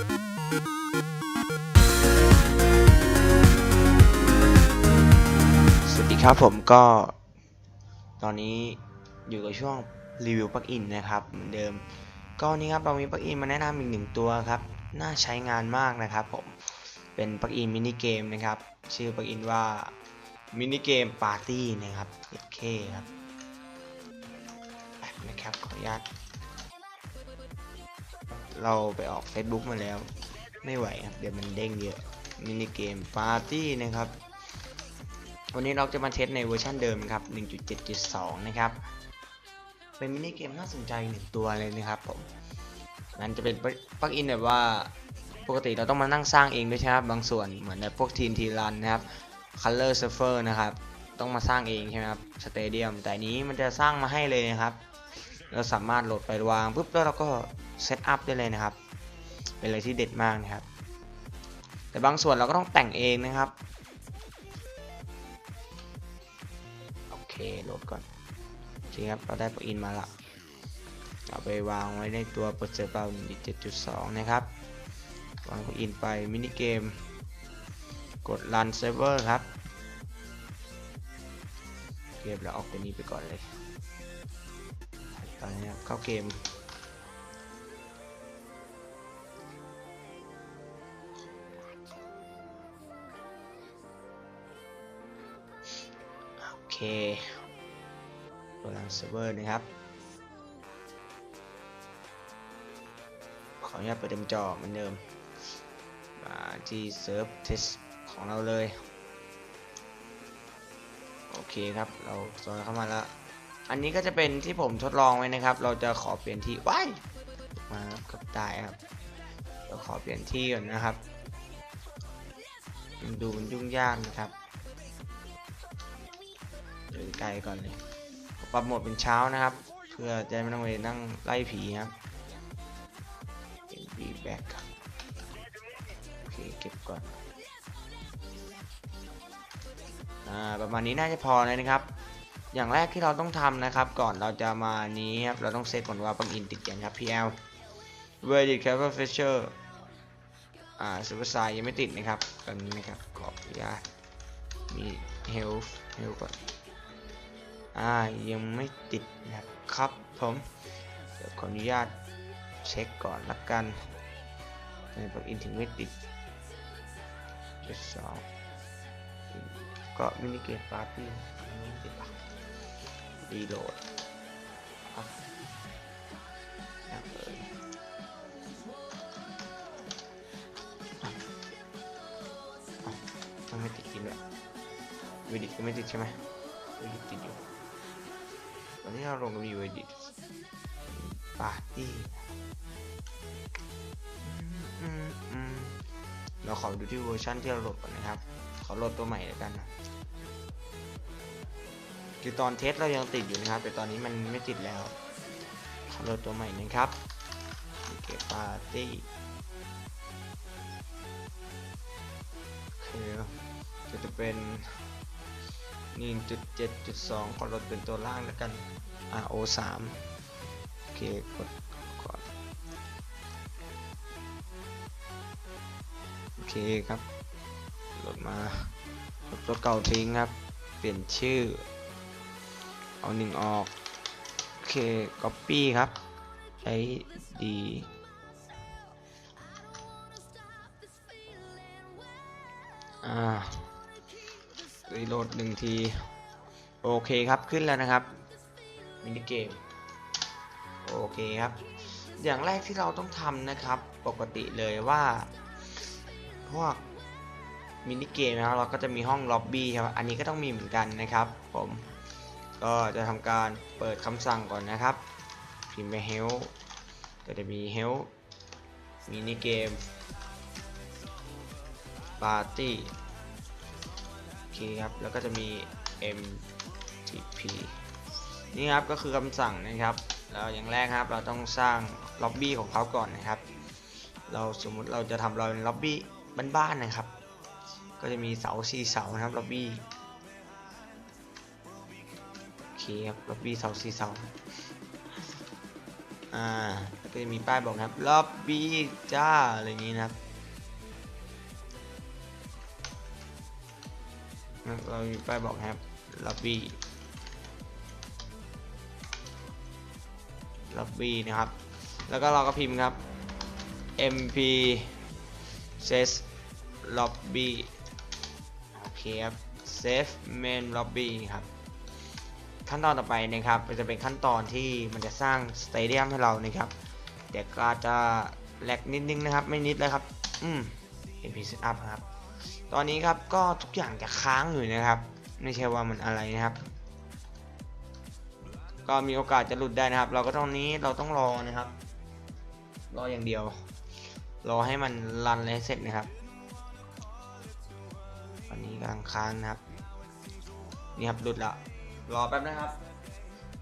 สวัสดีครับผมก็ ตอนนี้อยู่กับช่วงรีวิวปลั๊กอินนะครับเหมือนเดิม ก็วันนี้ครับเรามีปลั๊กอินมาแนะนำอีกหนึ่งตัวครับ น่าใช้งานมากนะครับผมเป็นปลั๊กอินมินิเกมนะครับ ชื่อปลั๊กอินว่ามินิเกมปาร์ตี้นะครับ SK ครับแป๊บนะครับขออนุญาต เราไปออก Facebook มาแล้ว ไม่ไหวครับ เดี๋ยวมันเด้งเยอะ มินิเกมปาร์ตี้นะครับ วันนี้เราจะมาเทสในเวอร์ชันเดิมครับ 1.7.2 นะครับ เป็นมินิเกมน่าสนใจหนึ่งตัวเลยนะครับผม มันจะเป็นปลั๊กอินแบบว่าปกติเราต้องมานั่งสร้างเองด้วยใช่ไหมครับบางส่วนเหมือนในพวกทีนทีรันนะครับ Color Surfer นะครับ ต้องมาสร้างเองใช่ไหมครับ Stadium แต่นี้มันจะสร้างมาให้เลยนะครับ เราสามารถโหลดไปวางปุ๊บแล้วเราก็เซตอัพได้เลยนะครับ เป็นอะไรที่เด็ดมากนะครับ แต่บางส่วนเราก็ต้องแต่งเองนะครับ โอเคโหลดก่อนโอเคครับเราได้ปลอินมาละเอาไปวางไว้ในตัวเปิดเซิร์ฟเรา1.7.2 นะครับวางปลอินไปมินิเกม กด run server ครับเกมเราออกตัวนี้ไปก่อนเลย ตอนนี้เข้าเกม โอเคตัวรันเซิร์ฟเวอร์นะครับ ขออนุญาตเปิดเต็มจอเหมือนเดิม มาที่เซิร์ฟเทสของเราเลย โอเคครับ เราโซนเข้ามาแล้ว อันนี้ก็จะเป็นที่ผมทดลองไว้นะครับ เราจะขอเปลี่ยนที่ว้ายมาครับตายครับเราขอเปลี่ยนที่ก่อนนะครับมันดูมันยุ่งยากนะครับเดินไกลก่อนเลยปรับโหมดเป็นเช้านะครับ เพื่อจะไม่ต้องไปนั่งไล่ผีครับเป็นบีแบ็กโอเคเก็บก่อนอ่าประมาณนี้น่าจะพอเลยนะครับ อย่างแรกที่เราต้องทำนะครับ ก่อนเราจะมานี้ครับเราต้องเซตก่อนว่าปลั๊กอินติดยังครับ PL Verdit Cover Feature อ่า Super Size ยังไม่ติดนะครับตอนนี้นะครับขออนุญาตมี Health Health ก่อนอ่ายังไม่ติดนะครับผมเดี๋ยวขออนุญาตเช็คก่อนละกันในปลั๊กอินถึงไม่ติดจุดสองก็มินิเกมปาร์ตี้ไม่ติดอะ รีโหลดอะยังเลยอะอะมันไม่ติดจริงด้วยวิดิก็ไม่ติดใช่ไหมวิดิติดอยู่วันนี้เราลงกับวิดิปาร์ตี้เราขอดูที่เวอร์ชันที่เราโหลดก่อนนะครับ ขอโหลดตัวใหม่แล้วกันนะ คือตอนเทสเรายังติดอยู่นะครับ แต่ตอนนี้มันไม่ติดแล้วขอโหลดตัวใหม่นะครับเก็บปาร์ตี้โอเคก็จะเป็น 1.7.2 ขอลดเป็นตัวล่างแล้วกัน RO 3 โอเคกดก่อนโอเคครับลดมาลดตัวเก่าทิ้งครับ เปลี่ยนชื่อ เอาหนึ่งออกโอเค Copy ครับ ใช้ดีอ่ารีโหลดหนึ่งที โอเคครับขึ้นแล้วนะครับ มินิเกม โอเคครับ อย่างแรกที่เราต้องทำนะครับ ปกติเลยว่าพวกมินิเกมนะเราก็จะมีห้องล็อบบี้ครับ อันนี้ก็ต้องมีเหมือนกันนะครับผม ก็จะทำการเปิดคำสั่งก่อนนะครับ พิมพ์ไป help ก็จะมี help มินิเกม party โอเคครับ แล้วก็จะมี mtp นี่ครับก็คือคำสั่งนะครับแล้วอย่างแรกครับเราต้องสร้างล็อบบี้ของเขาก่อนนะครับ เราสมมุติเราจะทำเราเป็นล็อบบี้บ้านๆนะครับ ก็จะมีเสาสี่เสานะครับล็อบบี้ เคครับล็อบบี้เสาสี่เสาอ่าก็จะมีป้ายบอกนะครับล็อบบี้จ้าอะไรอย่างนี้นะครับเรามีป้ายบอกนะครับล็อบบี้ล็อบบี้นะครับ แล้วก็เราก็พิมพ์ครับ mp says lobby โอเคครับ save main lobby ครับ ขั้นตอนต่อไปนะครับมันจะเป็นขั้นตอนที่มันจะสร้างสเตเดียมให้เรานะครับเดี๋ยวก็จะแลกนิดนึงนะครับ ไม่นิดเลยครับ อืม mp setup ครับ ตอนนี้ครับก็ทุกอย่างจะค้างอยู่นะครับ ไม่ใช่ว่ามันอะไรนะครับ ก็มีโอกาสจะหลุดได้นะครับ เราก็ตรงนี้เราต้องรอนะครับ รออย่างเดียว รอให้มันรันเลยเสร็จนะครับตอนนี้กำลังค้างนะครับ นี่ครับหลุดละ รอแป๊บนะครับ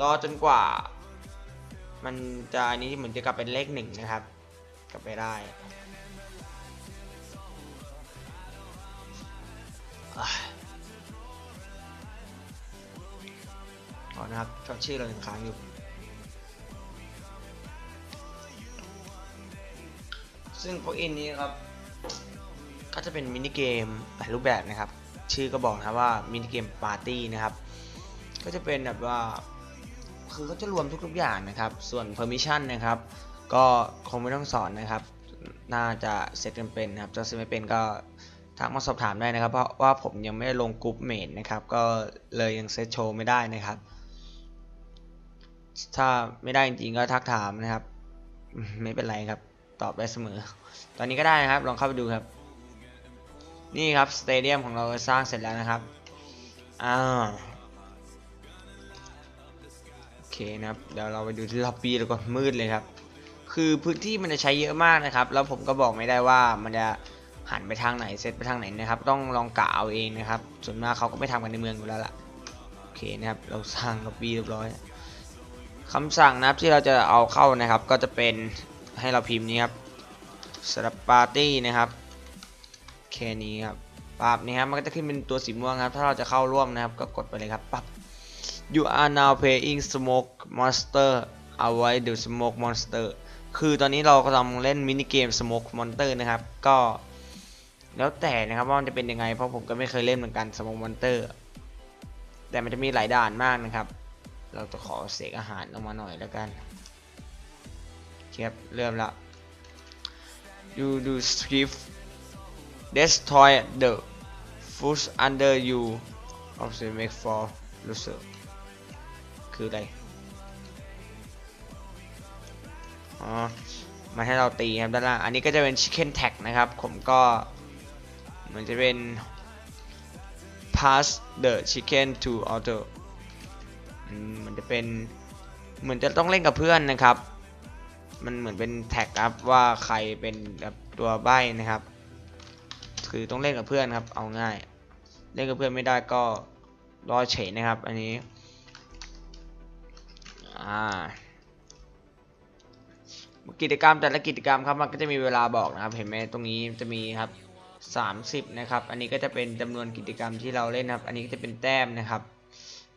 รอจนกว่า มันจะอันนี้เหมือนจะกลับเป็นเลขหนึ่งนะครับ กลับไปได้อะก่อนนะครับก็ชื่อเรายังค้างอยู่ซึ่งพวกอินนี้ครับ ก็จะเป็นมินิเกมหลายรูปแบบนะครับ ชื่อก็บอกนะว่ามินิเกมปาร์ตี้นะครับ ก็จะเป็นแบบว่า คือเขาจะรวมทุกๆอย่างนะครับ ส่วน permission นะครับ ก็คงไม่ต้องสอนนะครับ น่าจะเสร็จกันเป็นนะครับจะเสร็จไม่เป็นก็ทักมาสอบถามได้นะครับ เพราะว่าผมยังไม่ได้ลงกรุ๊ปเมดนะครับ ก็เลยยังเซตโชว์ไม่ได้นะครับ ถ้าไม่ได้จริงๆก็ทักถามนะครับ ไม่เป็นไรครับ ตอบได้เสมอ ตอนนี้ก็ได้นะครับ ลองเข้าไปดูครับ นี่ครับสเตเดียมของเราสร้างเสร็จแล้วนะครับ อ่า นะครับเดี๋ยวเราไปดูที่ล็อบบี้แล้วก็มืดเลยครับ คือพื้นที่มันจะใช้เยอะมากนะครับ แล้วผมก็บอกไม่ได้ว่ามันจะหันไปทางไหนเซตไปทางไหนนะครับ ต้องลองกะเอาเองนะครับ ส่วนมากเขาก็ไม่ทำกันในเมืองอยู่แล้วล่ะโอเคนะครับเราสร้างล็อบบี้เรียบร้อยคำสั่งนะครับที่เราจะเอาเข้านะครับ ก็จะเป็นให้เราพิมพ์นี้ครับสำหรับปาร์ตี้นะครับแค่นี้ครับปั๊บนี่ครับมันก็จะขึ้นเป็นตัวสีม่วงครับ ถ้าเราจะเข้าร่วมนะครับ ก็กดไปเลยครับปั๊บ you are now playing smoke monster avoid the smoke monster คือตอนนี้เรากำลังเล่นมินิเกม smoke monster นะครับ ก็ แล้วแต่นะครับว่ามันจะเป็นยังไง เพราะผมก็ไม่เคยเล่นเหมือนกัน smoke monster แต่มันจะมีหลายด่านมากนะครับ เราจะขอเสกอาหารออกมาหน่อยแล้วกันครับเริ่มละ you do skip destroy the food under you of the make for loser คืออะไร อ๋อ มาให้เราตีครับด้านล่าง อันนี้ก็จะเป็น chicken tag นะครับ ผมก็มันจะเป็น pass the chicken to other มันจะเป็นเหมือนจะต้องเล่นกับเพื่อนนะครับ มันเหมือนเป็นแท็กครับว่าใครเป็นตัวใบ้นะครับ คือต้องเล่นกับเพื่อนครับ เอาง่าย เล่นกับเพื่อนไม่ได้ก็รอเฉยนะครับ อันนี้ อ่ากิจกรรมแต่ละกิจกรรมครับมันก็จะมีเวลาบอกนะครับ เห็นไหมตรงนี้จะมีครับ30นะครับอันนี้ก็จะเป็นจำนวนกิจกรรมที่เราเล่นนะครับ อันนี้ก็จะเป็นแต้มนะครับ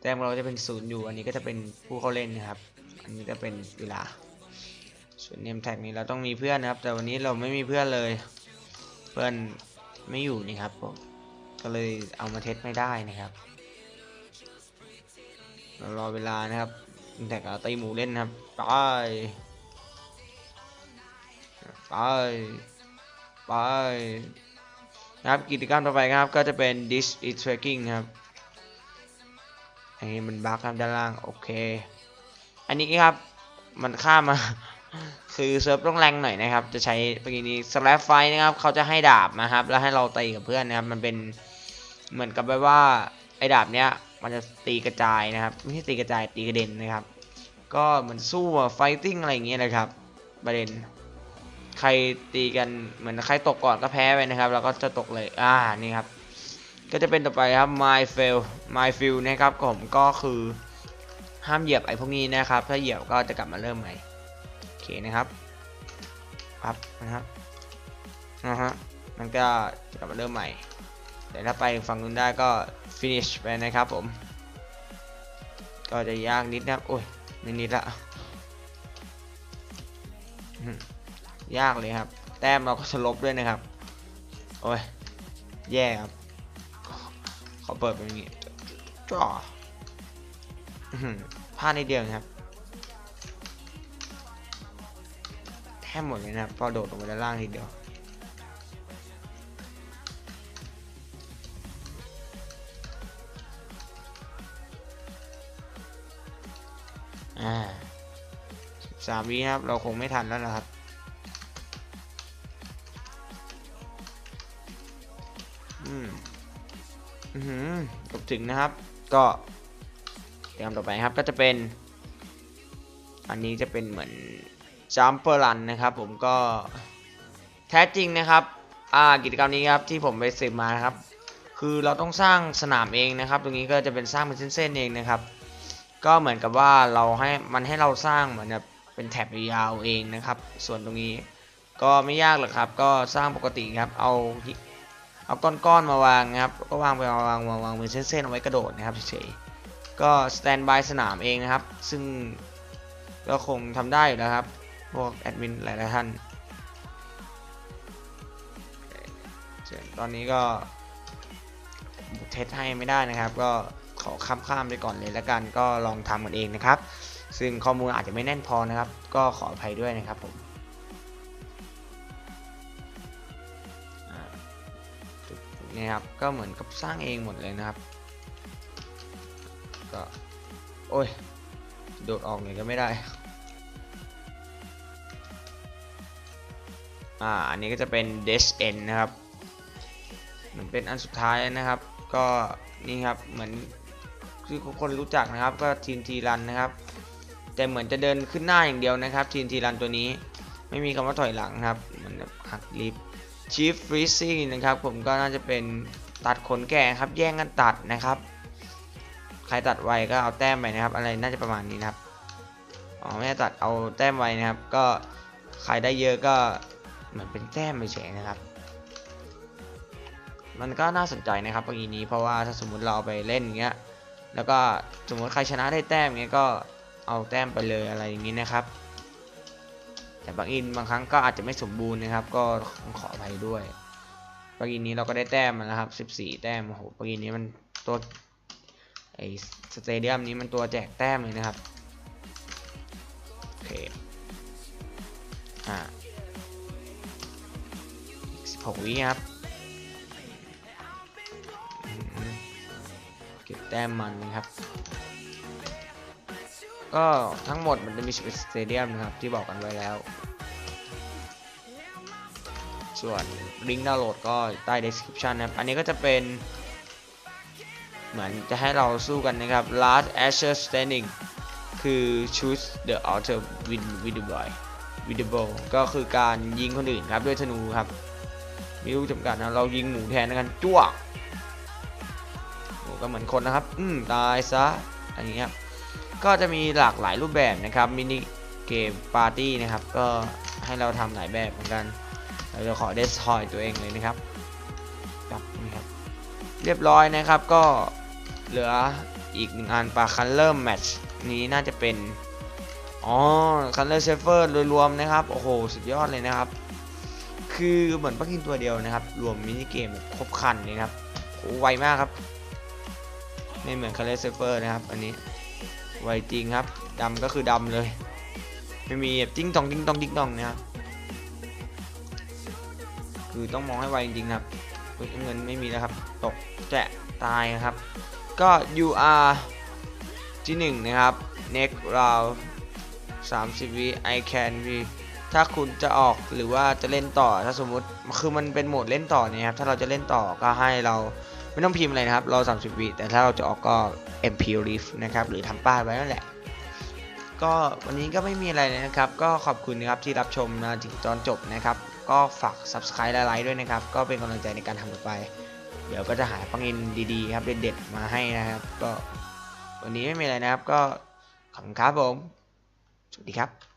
แต้มเราจะเป็นศูนย์อยู่ อันนี้ก็จะเป็นผู้เข้าเล่นนะครับ อันนี้จะเป็นเวลา ส่วนเนมแท็กนี้เราต้องมีเพื่อนนะครับ แต่วันนี้เราไม่มีเพื่อนเลย เพื่อนไม่อยู่นี่ครับผมก็เลยเอามาเทสไม่ได้นะครับเรารอเวลานะครับ แท็กเอาตีหมูเล่นนะครับไปไปไปครับกิจกรรมต่อไปครับก็จะเป็น this is tracking ครับอันนี้มันบั๊กครับด้านล่างโอเค อันนี้ครับมันข้ามมา คือเซิร์ฟต้องแรงหน่อยนะครับ จะใช้เมื่อกี้นี้สแลปไฟนะครับ เขาจะให้ดาบนะครับ แล้วให้เราตีกับเพื่อนนะครับ มันเป็นเหมือนกับแบบว่าไอ้ดาบเนี้ย มันจะตีกระจายนะครับไม่ใช่ตีกระจายตีกระเด็นนะครับ ก็เหมือนสู้อะไฟติ้งอะไรอย่างเงี้ยนะครับประเด็น ใครตีกันเหมือนใครตกก่อนก็แพ้ไปนะครับ แล้วก็จะตกเลยอ่านี่ครับ ก็จะเป็นต่อไปครับ my fail my fail นะครับผมก็คือห้ามเหยียบไอ้พวกนี้นะครับ ถ้าเหยียบก็จะกลับมาเริ่มใหม่โอเคนะครับปั๊บนะครับนะฮะมันก็จะกลับมาเริ่มใหม่ แต่ถ้าไปฝั่งนู้นได้ก็ finish ไปนะครับผม ก็จะยากนิดนะครับโอ้ยไม่นิดละยากเลยครับ แต้มเราก็จะลบด้วยนะครับ โอ้ย แย่ครับ ขอเปิดเป็นอย่างนี้จ่ออื้อหือพลาดในเดียวนะครับแทบหมดเลยนะครับพอโดดลงไปด้านล่างทีเดียว อ่าสามวิครับ เราคงไม่ทันแล้วนะครับ อืม อือหือจบถึงนะครับ ก็เตรียมต่อไปครับ ก็จะเป็น อันนี้จะเป็นเหมือนจัมเปอร์รันนะครับ ผมก็แท้จริงนะครับ อ่า กิจกรรมนี้ครับที่ผมไปสืบมานะครับ คือเราต้องสร้างสนามเองนะครับ ตรงนี้ก็จะเป็นสร้างเป็นเส้นๆเองนะครับ ก็เหมือนกับว่าเราให้มันให้เราสร้างเหมือนแบบเป็นแถบยาวเองนะครับ ส่วนตรงนี้ก็ไม่ยากหรอกครับ ก็สร้างปกติครับ เอาเอาก้อนๆมาวางนะครับ ก็วางไปวางวางวางเป็นเส้นๆเอาไว้กระโดดนะครับเฉยๆก็สแตนบายสนามเองนะครับ ซึ่งก็คงทำได้อยู่แล้วครับพวกแอดมินหลายๆท่านตอนนี้ก็เทสให้ไม่ได้นะครับก็ ขอข้ามๆไปก่อนเลยแล้วกันก็ลองทำกันเองนะครับ ซึ่งข้อมูลอาจจะไม่แน่นพอนะครับ ก็ขออภัยด้วยนะครับผมนี้ครับก็เหมือนกับสร้างเองหมดเลยนะครับ ก็ โอ้ย โดดออกเลยก็ไม่ได้ อ่า อันนี้ก็จะเป็น d e s End นะครับ มันเป็นอันสุดท้ายนะครับ ก็นี่ครับ เหมือน คือคนรู้จักนะครับ ก็ทีนทีรันนะครับ แต่เหมือนจะเดินขึ้นหน้าอย่างเดียวนะครับทีนทีรันตัวนี้ ไม่มีคำว่าถอยหลังครับเหมือนหักลิฟ Chief Freezing นะครับผมก็น่าจะเป็นตัดขนแก่ครับ แย่งกันตัดนะครับ ใครตัดไวก็เอาแต้มไปนะครับ อะไรน่าจะประมาณนี้นะครับอ๋อไม่ได้ตัดเอาแต้มไวนะครับ ก็ใครได้เยอะก็เหมือนเป็นแต้มเฉยนะครับ มันก็น่าสนใจนะครับปกีนี้เพราะว่าถ้าสมมุติเราไปเล่นอย่างเงี้ย แล้วก็สมมติใครชนะได้แต้มเงี้ยก็เอาแต้มไปเลยอะไรอย่างนี้นะครับ แต่บางอินบางครั้งก็อาจจะไม่สมบูรณ์นะครับ ก็ขออภัยด้วยปกีนี้เราก็ได้แต้มมาแล้วครับ14 แต้มโอ้โหปกีนี้มันตัวไอสเตเดียมนี้มันตัวแจกแต้มเลยนะครับโอเคอ่า16วิครับ บแต้มมันนะครับ ก็ทั้งหมดมันจะมี11สเตเดียมนะครับ ที่บอกกันไว้แล้ว ส่วนลิงก์ดาวน์โหลดก็ใต้ description นะครับ อันนี้ก็จะเป็น เหมือนจะให้เราสู้กันนะครับ last asher standing คือ choose the outer win with the boy with the bow ก็คือการยิงคนอื่นครับด้วยธนูครับ มีลูกจำกัดนะ เรายิงหมูแทนแล้วกันจ้วก ก็เหมือนคนนะครับ อืมตายซะอันนี้ครับก็จะมีหลากหลายรูปแบบนะครับมินิเกมปาร์ตี้นะครับ ก็ให้เราทำหลายแบบเหมือนกัน เราจะขอเดสทอยตัวเองเลยนะครับครับนี่ครับ เรียบร้อยนะครับก็เหลืออีกหนึ่งอันปลาคันเริ่มแมตช์นี้น่าจะเป็น อ๋อคันเลอร์เซฟเฟอร์โดยรวมนะครับ โอ้โห สุดยอดเลยนะครับ คือเหมือนปักกินตัวเดียวนะครับ รวมมินิเกมครบคันเลยนะครับโอ้ไวมากครับ ไม่เหมือนคันเลอร์เซฟเฟอร์นะครับ อันนี้ไวจริงครับดำก็คือดำเลย ไม่มีแบบจิ้งตองจิ้งตองจิ้งตองนะครับคือต้องมองให้ไวจริงๆครับเงินไม่มีแล้วครับ ตกแจะตายนะครับ ก็ UR ที่1นะครับ next round 30 วิ I can be ถ้าคุณจะออกหรือว่าจะเล่นต่อถ้าสมมุติคือมันเป็นโหมดเล่นต่อเนี่ยครับถ้าเราจะเล่นต่อก็ให้เรา ไม่ต้องพิมพ์อะไรนะครับรอ 30 วิแต่ถ้าเราจะออกก็ MP Riff นะครับหรือทำป้ายไว้นั่นแหละ ก็วันนี้ก็ไม่มีอะไรนะครับ ก็ขอบคุณนะครับที่รับชมมาถึงตอนจบนะครับ ก็ฝาก Subscribe และไลค์ด้วยนะครับ ก็เป็นกำลังใจในการทำต่อไป เดี๋ยวก็จะหาปังอินดีๆครับเด็ดๆมาให้นะครับ ก็วันนี้ไม่มีอะไรนะครับ ก็ขอบคุณครับผมสวัสดีครับ